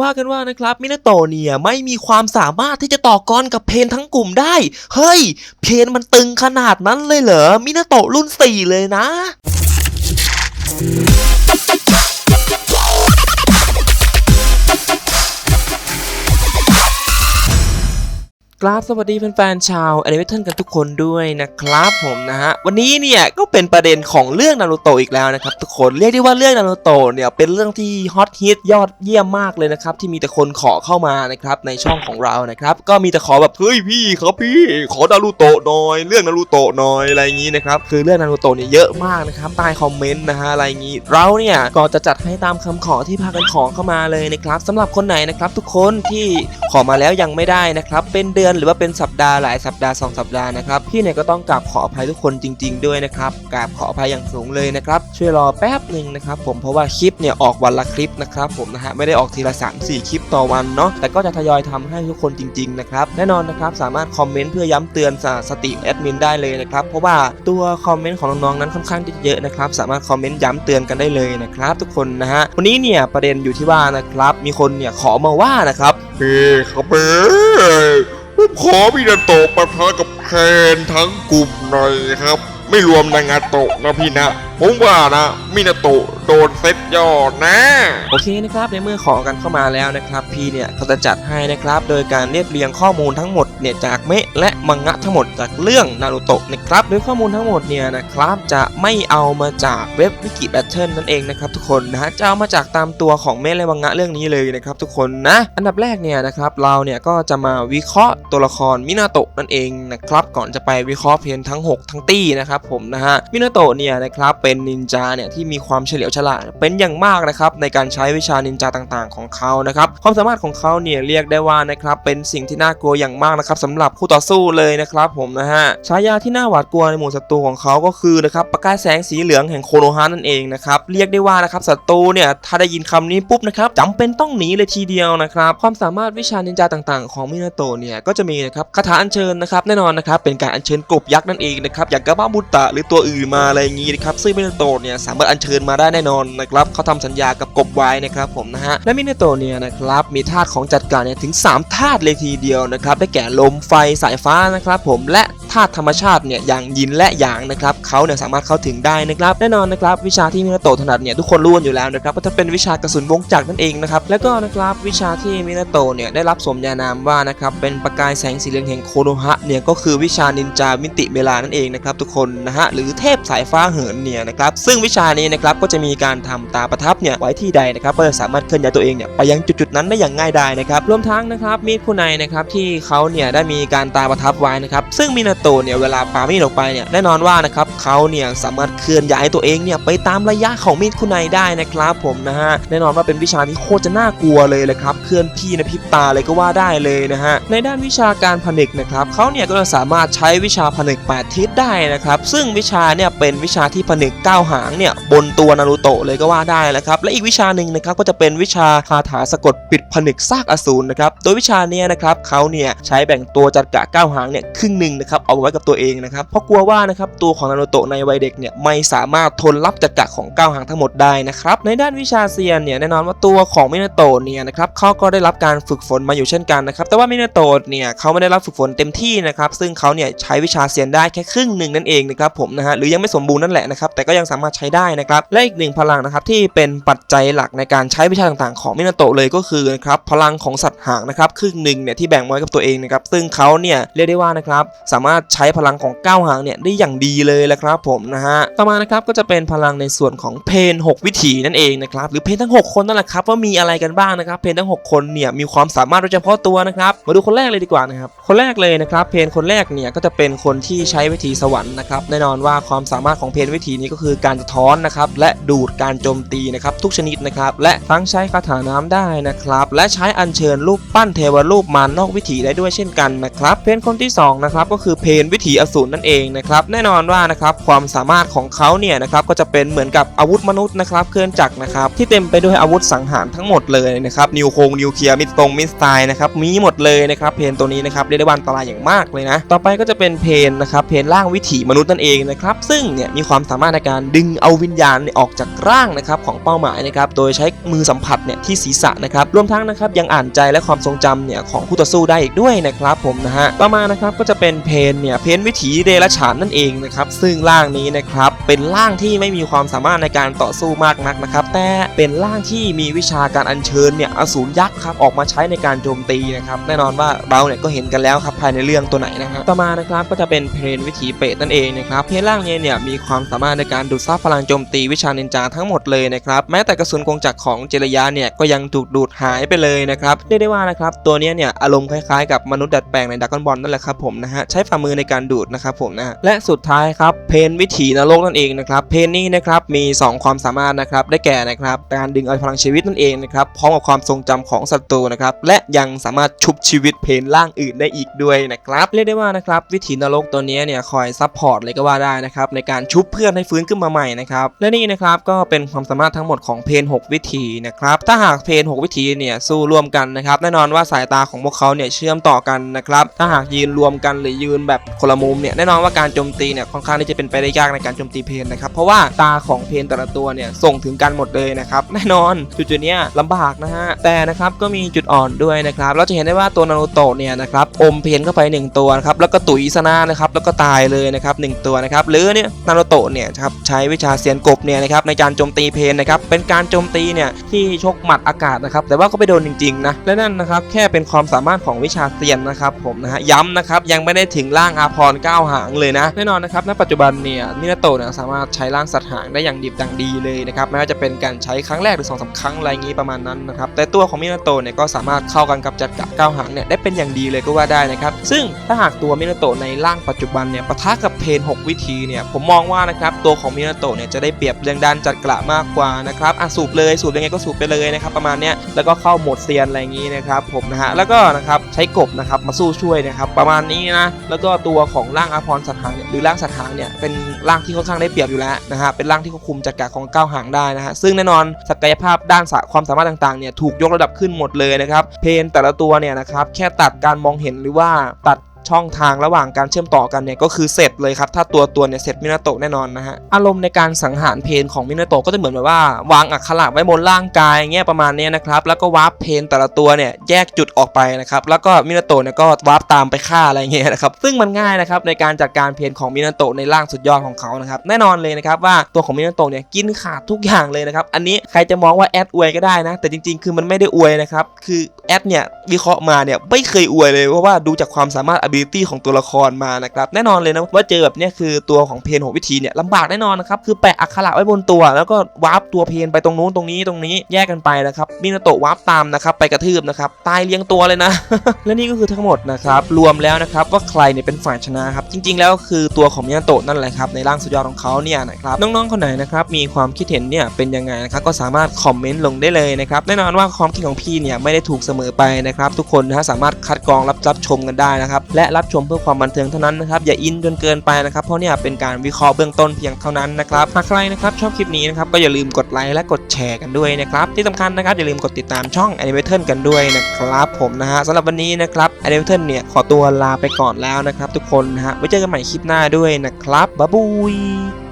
ว่ากันว่านะครับมินาโตเนี่ยไม่มีความสามารถที่จะต่อกรกับเพนทั้งกลุ่มได้ เฮ้ย เพนมันตึงขนาดนั้นเลยเหรอมินาโตรุ่นสี่เลยนะ กราบสวัสดีแฟนๆชาวแอนิเมชันกันทุกคนด้วยนะครับผมนะฮะวันนี้เนี่ยก็เป็นประเด็นของเรื่องนารูโตะอีกแล้วนะครับทุกคนเรียกได้ว่าเรื่องนารูโตะเนี่ยเป็นเรื่องที่ฮอตฮิตยอดเยี่ยมมากเลยนะครับที่มีแต่คนขอเข้ามานะครับในช่องของเรานะครับก็มีแต่ขอแบบเฮ้ยพี่ครับพี่ ขอนารูโตะหน่อย เรื่องนารูโตะหน่อยอะไรอย่างนี้นะครับคือเรื่องนารูโตะเนี่ยเยอะมากนะครับใต้คอมเมนต์นะฮะอะไรอย่างนี้ เราเนี่ยก็จะจัดให้ตามคำขอที่พากันขอเข้ามาเลยนะครับสำหรับคนไหนนะครับทุกคนที่ขอมาแล้วยังไม่ได้นะครับเป็นเดือนหรือว่าเป็นสัปดาห์หลายสัปดาห์สองสัปดาห์นะครับพี่เนี่ยก็ต้องกราบขออภัยทุกคนจริง ๆ ด้วยนะครับกราบขออภัยอย่างสูงเลยนะครับช่วยรอแป๊บหนึ่งนะครับผมเพราะว่าคลิปเนี่ยออกวันละคลิปนะครับผมนะฮะไม่ได้ออกทีละ 3 4 คลิปต่อวันเนาะแต่ก็จะทยอยทำให้ทุกคนจริง ๆ นะครับแน่นอนนะครับสามารถคอมเมนต์เพื่อย้ำเตือนสติแอดมินได้เลยนะครับเพราะว่าตัวคอมเมนต์ของน้องๆนั้นค่อนข้างที่จะเยอะนะครับสามารถคอมเมนต์ย้ำเตือนกันได้เลยนะครับทุกคนนะฮะวันนี้เนี่ยประเด็นอยู่ที่ว่านะครับมีคนเนี่ยขอมาว่านะครับเฮ้ครับเฮ้ ผมขอพี่นาโตะปะทะกับแคนทั้งกลุ่มหน่อยครับ ไม่รวมนางาโตะนะพี่นะ ผมว่านะมินาโตะโดนเซตยอดนะโอเคนะครับในเมื่อขอกันเข้ามาแล้วนะครับพี่เนี่ยเขาจะจัดให้นะครับ โดยการเรียบเรียงข้อมูลทั้งหมดเนี่ยจากเมะและมังงะทั้งหมดจากเรื่องนารูโตะนะครับโดยข้อมูลทั้งหมดเนี่ยนะครับจะไม่เอามาจากเว็บวิกิแบทเทิลนั่นเองนะครับทุกคนนะฮะจะเอามาจากตามตัวของเมะและมังงะเรื่องนี้เลยนะครับทุกคนนะ อันดับแรกเนี่ยนะครับเราเนี่ยก็จะมาวิเคราะห์ตัวละครมินาโตะนั่นเองนะครับก่อนจะไปวิเคราะห์เพียงทั้ง 6 ทั้งตี้นะครับผมนะฮะมินาโตะเนี่ยนะครับเป็น็นนินจาเนี่ยที่มีความเฉลียวฉลาดเป็นอย่างมากนะครับในการใช้วิชานินจาต่างๆ ของเขานะครับความสามารถของเขาเนี่ยเรียกได้ว่านะครับเป็นสิ่งที่น่ากลัวอย่างมากนะครับสำหรับคู่ต่อสู้เลยนะครับผมนะฮะฉายาที่น่าหวาดกลัวในหมู่ศัตรูของเขาก็คือนะครับประกายแสงสีเหลืองแห่งโคโนฮะนั่นเองนะครับเรียกได้ว่านะครับศัตรูเนี่ยถ้าได้ยินคำนี้ปุ๊บนะครับจำเป็นต้องหนีเลยทีเดียวนะครับความสามารถวิชานินจาต่างๆ ของมินาโตเนี่ยก็จะมีนะครับคาถาอัญเชิญนะครับแน่นอนนะครับเป็นการอัญเชิญกบยักษ์นั่นเองนะครับอย่างกาบาบุตตะหรือตัวอื่นมาอะไรอย่างงี้นะครับซึ่งมินาโตะเนี่ยสามารถอัญเชิญมาได้แน่นอนนะครับเขาทำสัญญากับกบไว้นะครับผมนะฮะและมินาโตะเนี่ยนะครับมีธาตุของจัดการเนี่ยถึง 3 ธาตุเลยทีเดียวนะครับได้แก่ลมไฟสายฟ้านะครับผมและ ธาตุธรรมชาติเนี่ยอย่างยินและหยางนะครับเขาเนี่ยสามารถเข้าถึงได้นะครับแน่นอนนะครับวิชาที่มินาโตะถนัดเนี่ยทุกคนรู้กันอยู่แล้วนะครับว่าจะเป็นวิชากระสุนวงจักรนั่นเองนะครับแล้วก็นะครับวิชาที่มินาโตะเนี่ยได้รับสมญานามว่านะครับเป็นประกายแสงสีเหลืองแห่งโคโนฮะเนี่ยก็คือวิชานินจามิติเวลานั่นเองนะครับทุกคนนะฮะหรือเทพสายฟ้าเหินเนี่ยนะครับซึ่งวิชานี้นะครับก็จะมีการทำตาประทับเนี่ยไว้ที่ใดนะครับก็จะสามารถเคลื่อนย้ายตัวเองเนี่ยไปยังจุดๆนั้นได้อย่างง่ายดายนะครับรวมทั้งนะครับมีดคู่ในนะครับที่เขาเนี่ยได้มีการตาประทับไว้นะครับซึ่งมินาโตะเนี่ยเวลาปามีดออกไปเนี่ยแน่นอนว่านะครับเขาเนี่ยสามารถเคลื่อนย้ายตัวเองเนี่ยไปตามระยะของมีดคู่ในได้นะครับผมนะฮะแน่นอนว่าเป็นวิชาที่โคตรจะน่ากลัวเลยเลยครับเคลื่อนที่ในพริบตาเลยก็ว่าได้เลยนะฮะในด้านวิชาการผนึกนะครับเขาเนี่ยก็จะสามารถใช้วิชาผนึกแปดทิศได้นะครับซึ่งวิชาเนี่ยเป็นวิชาที่ผนึกเก้าหางเนี่ยบนตัวนารูโตะเลยก็ว่าได้แล้วครับและอีกวิชาหนึ่งนะครับก็จะเป็นวิชาคาถาสะกดปิดผนึกซากอสูรนะครับโดยวิชาเนี้นะครับเขาเนี่ยใช้แบ่งตัวจัดกะเก้าหางเนี่ยครึ่งหนึ่งนะครับเอาไว้กับตัวเองนะครับเพราะกลัวว่านะครับตัวของนารูโตะในวัยเด็กเนี่ยไม่สามารถทนรับจักะของก้าวหางทั้งหมดได้นะครับในด้านวิชาเซียนเนี่ยแน่นอนว่าตัวของมินาโตะเนี่ยนะครับเขาก็ได้รับการฝึกฝนมาอยู่เช่นกันนะครับแต่ว่ามินาโตะเนี่ยเขาไม่ได้รับฝึกฝนเต็มที่นะครับซึ่งเขาเนี่ยใช้วิชาเซียนได้แค่ครึ่งหนึ่งนั่นเองนะครับผมนะฮะหรือยังไม่สมบูรณ์นั่นแหละนะครับแต่ก็ยังสามารถใช้ได้นะครับและอีกหนึ่งพลังนะครับที่เป็นปัจจัยหลักในการใช้วิชาต่างๆ ของมินาโตะเลยก็คือนะครับพลังของสัตว์หางนะครับครึ่งหนึ่งเนี่ยที่แบ่งไว้กับตัวเองนะครับซึ่งเขาเนี่ยเรียกได้ว่านะครับสามารถใช้พลังของเก้าหางเนี่ยได้อย่างดีเลยแหละครับผมนะฮะต่อมานะครับก็จะเป็นพลังในส่วนของเพน 6 วิถีนั่นเองนะครับหรือเพนทั้ง 6 คนนั่นแหละครับว่ามีอะไรกันบ้างนะครับเพนทั้ง 6 คนเนี่ยมีความสามารถโดยเฉพาะตัวนะครับมาดูคนแรกเลยดีกว่านะครับคนแรกเลยนะครับเพนคนแรกเนี่ยก็จะเป็นคนที่ใช้วิถีสวรรค์นะครับแน่นอนว่าความสามารถของเพนวิถีนี้ก็คือการสะท้อนนะครับและดูดการโจมตีนะครับทุกชนิดนะครับและทั้งใช้คาถาน้ำได้นะครับและใช้อัญเชิญรูปปั้นเทวรูปมารนอกวิถีได้ด้วยเช่นกันนะครับเพนคนที่สองนะครับก็คือเพนวิถีอสูรนั่นเองนะครับแน่นอนว่านะครับความสามารถของเขาเนี่ยนะครับก็จะเป็นเหมือนกับอาวุธมนุษย์นะครับเครื่องจักรนะครับที่เต็มไปด้วยอาวุธสังหารทั้งหมดเลยนะครับนิวโคงนิวเคลียร์มิดตรงมิสไตล์นะครับมีหมดเลยนะครับเพนตัวนี้นะครับเรียกได้ว่าอันตรายอย่างมากเลยนะต่อไปก็จะเป็นเพนนะครับเพนร่างวิถีมนุษย์นั่นเองนะครับซึ่งเนี่ยมีความสามารถในการดึงเอาวิญญาณออกจากร่างนะครับของเป้าหมายนะครับโดยใช้มือสัมผัสเนี่ยที่ศีรษะนะครับรวมทั้งนะครับยังอ่านใจและความทรงจำเนี่ยของคู่ต่อสู้ได้อีกด้วยนะครับผมนะฮะต่อมานะครับก็จะเป็นเพนเนี่ยเพนวิถีเดรัจฉานนั่นเองนะครับซึ่งร่างนี้นะครับเป็นร่างที่ไม่มีความสามารถในการต่อสู้มากนักนะครับแต่เป็นร่างที่มีวิชาการอัญเชิญเนี่ยอสูรยักษ์ครับออกมาใช้ในการโจมตีนะครับแน่นอนว่าเราเนี่ยก็เห็นกันแล้วครับภายในเรื่องตัวไหนนะครับต่อมานะครับก็จะเป็นเพนวิถีเปรตนั่นเองนะครับเพนร่างนี้เนี่ยมีความสามารถในการดูดซับพลังโจมตีวิชานินจาทั้งหมดเลยนะครับแม้แต่กระสุนกงจักรของเจรยาเนี่ยก็ยังถูกดูดหายไปเลยนะครับเรียกได้ว่านะครับตัวเนี้ยเนี่ยอารมณ์คล้ายๆ กับมนุษย์ดัดแปลงในดักกอนบอลนั่นแหละครับผมนะฮะใช้ฝ่ามือในการดูดนะครับผมนะฮะและสุดท้ายครับเพนวิถีนรกนั่นเองนะครับเพนนี่นะครับมี 2 ความสามารถนะครับได้แก่นะครับการดึงเอาพลังชีวิตนั่นเองนะครับพร้อมกับความทรงจำของศัตรูนะครับและยังสามารถชุบชีวิตเพนร่างอื่นได้อีกด้วยนะครับเรียกได้ว่านะครับวิถีนรกตัวเนี้ยเนี่ยคอยซัพพอร์ตเลยก็ว่าได้นะครับในการชุบเพื่อนให้ฟื้นขึ้นมาใหม่นะครับและนี่นะครับก็เป็นความสามารถทั้งหมดของเพน 6 วิธีนะครับถ้าหากเพน 6 วิธีเนี่ยสู้ร่วมกันนะครับแน่นอนว่าสายตาของพวกเขาเนี่ยเชื่อมต่อกันนะครับถ้าหากยืนรวมกันหรือยืนแบบคนละมุมเนี่ยแน่นอนว่าการโจมตีเนี่ยค่อนข้างที่จะเป็นไปได้ยากในการโจมตีเพนนะครับเพราะว่าตาของเพนแต่ละตัวเนี่ยส่งถึงกันหมดเลยนะครับแน่นอนจุดๆเนี้ยลำบากนะฮะแต่นะครับก็มีจุดอ่อนด้วยนะครับเราจะเห็นได้ว่าตัวนารูโตะเนี่ยนะครับอมเพนเข้าไปหนึ่งตัวนะครับแล้วก็ตุยซะหน้านะครับแล้วก็ตายเลยนะครับหนึ่งตัวนะครับหรือเนี่ยนารูโตะเนี่ยครับใช้วิชาเซียนกบเนี่ยนะครับในการโจมตีเพนนะครับเป็นการโจมตีเนี่ยที่ชกหมัดอากาศนะครับแต่ว่าก็ไปโดนจริงๆนะและนั่นนะครับแค่เป็นความสามารถของวิชาเซียนนะครับผมนะฮะย้ำนะครับยังไม่ได้ถึงร่างอาพรก้าวหางเลยนะ แน่นอนนะครับณปัจจุบันเนี่ยมินาโตะเนี่ยสามารถใช้ร่างสัตว์หางได้อย่างดิบดังดีเลยนะครับไม่ว่าจะเป็นการใช้ครั้งแรกหรือสองสามครั้งอะไรอย่างนี้ประมาณนั้นนะครับแต่ตัวของมินาโตะเนี่ยก็สามารถเข้ากันกับจัดกะก้าวหางเนี่ยได้เป็นอย่างดีเลยก็ว่าได้นะครับซึ่งถ้าหากตัวมินาโตะในร่างปัจจุบันเนี่ยปะทะกับเพน 6 วิธีเนี่ยผมมองว่านะครับตัวของมินาโตะเนี่ยจะได้เปรียบเรื่องด้านจัดกระมากกว่านะครับอะสูบเลยสูบยังไงก็สูบไปเลยนะครับประมาณเนี้ยแล้วก็เข้าโหมดเซียนอะไรอย่างนี้นะครับผมนะฮะแล้วก็นะครับใช้กบนะครับมาสู้ช่วยนะครับประมาณนี้นะแล้วก็็ตัวของร่างอาพรสัตว์หางเนี่ยหรือร่างสัตว์หางเนี่ยเป็นร่างที่ค่อนข้างได้เปรียบอยู่แล้วนะฮะเป็นร่างที่ควบคุมจักรของก้าวหางได้นะฮะซึ่งแน่นอนศักยภาพด้านสะความสามารถต่างๆเนี่ยถูกยกระดับขึ้นหมดเลยนะครับเพนแต่ละตัวเนี่ยนะครับแค่ตัดการมองเห็นหรือว่าตัด ช่องทางระหว่างการเชื่อมต่อกันเนี่ยก็คือเสร็จเลยครับ ถ้าตัวตัวเนี่ยเสร็จมินาโตะแน่นอนนะฮะ อารมณ์ในการสังหารเพนของมินาโตะก็จะเหมือนแบบว่าวางอักขระไว้บนร่างกายเงี้ยประมาณนี้นะครับ แล้วก็วาร์ปเพนแต่ละตัวเนี่ยแยกจุดออกไปนะครับ แล้วก็มินาโตะเนี่ยก็วาร์ปตามไปฆ่าอะไรเงี้ยนะครับ ซึ่งมันง่ายนะครับในการจัดการเพนของมินาโตะในร่างสุดยอดของเขานะครับ แน่นอนเลยนะครับว่าตัวของมินาโตะเนี่ยกินขาดทุกอย่างเลยนะครับ อันนี้ใครจะมองว่าแอดอวยก็ได้นะ แต่จริง ๆ คือมันไม่ได้อวยนะครับ คือแอดเนี่ยวิเคราะห์มาเนี่ยไม่เคยอวยเลยเพราะว่าดูจากความสามารถ ability ของตัวละครมานะครับแน่นอนเลยนะว่าเจอแบบนี้คือตัวของเพนของวิธีเนี่ยลำบากแน่นอนนะครับคือแปะอักขระไว้บนตัว แล้วก็วาร์ปตัวเพนไปตรงนู้นตรงนี้ตรงนี้แยกกันไปนะครับมินาโตะวาร์ปตามนะครับไปกระทืบนะครับตายเลี้ยงตัวเลยนะ และนี่ก็คือทั้งหมดนะครับรวมแล้วนะครับว่าใครเนี่ยเป็นฝ่ายชนะครับจริง ๆ แล้วคือตัวของมินาโตะนั่นแหละครับในร่างสุดยอดของเขาเนี่ยนะครับน้องๆคนไหนนะครับมีความคิดเห็นเนี่ยเป็นยังไงนะครับก็สามารถคอมเมนต์ลงได้เลยนะครับแน่นอนว่าความคิดของพี่เนี่ยไม่ได้ถูกเสมอไปนะครับทุกคนนะฮะสามารถคัดกรองรับรับชมกันได้นะครับและและรับชมเพื่อความบันเทิงเท่านั้นนะครับอย่าอินจนเกินไปนะครับเพราะเนี่ยเป็นการวิเคราะห์เบื้องต้นเพียงเท่านั้นนะครับหากใครนะครับชอบคลิปนี้นะครับก็อย่าลืมกดไลค์และกดแชร์กันด้วยนะครับที่สำคัญนะครับอย่าลืมกดติดตามช่อง a n i m a t o n กันด้วยนะครับผมนะฮะสำหรับวันนี้นะครับ a n i m a t o n เนี่ยขอตัวลาไปก่อนแล้วนะครับทุกคนนะฮะไว้เจอกันใหม่คลิปหน้าด้วยนะครับบ๊ายบาย